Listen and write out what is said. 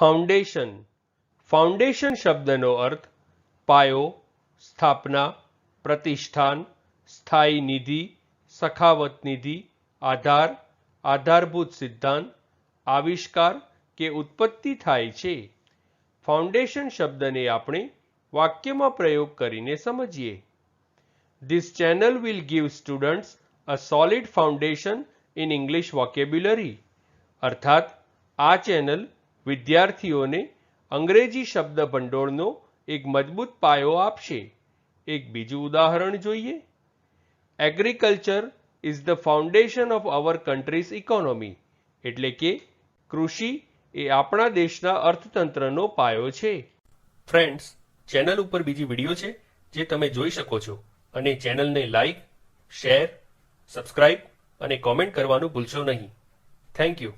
Foundation foundation શબ્દનો અર્થ પાયો, સ્થાપના, પ્રતિષ્ઠાન, સ્થાયી નિધિ, સખાવત નિધિ, આધાર, આધારભૂત સિદ્ધાંત, આવિષ્કાર કે ઉત્પત્તિ થાય છે. ફાઉન્ડેશન શબ્દને આપણે વાક્યમાં પ્રયોગ કરીને સમજીએ. This channel will give students a solid foundation in English vocabulary અર્થાત, આ ચેનલ વિદ્યાર્થીઓને અંગ્રેજી શબ્દ ભંડોળનો એક મજબૂત પાયો આપશે. એક બીજું ઉદાહરણ જોઈએ. Agriculture is the foundation of our country's economy એટલે કે કૃષિ એ આપણા દેશના અર્થતંત્રનો પાયો છે. ફ્રેન્ડ્સ ચેનલ ઉપર બીજી વીડિયો છે, જે તમે જોઈ શકો છો. અને ચેનલને લાઈક શેર સબસ્ક્રાઇબ અને કોમેન્ટ કરવાનું ભૂલશો નહીં. Thank you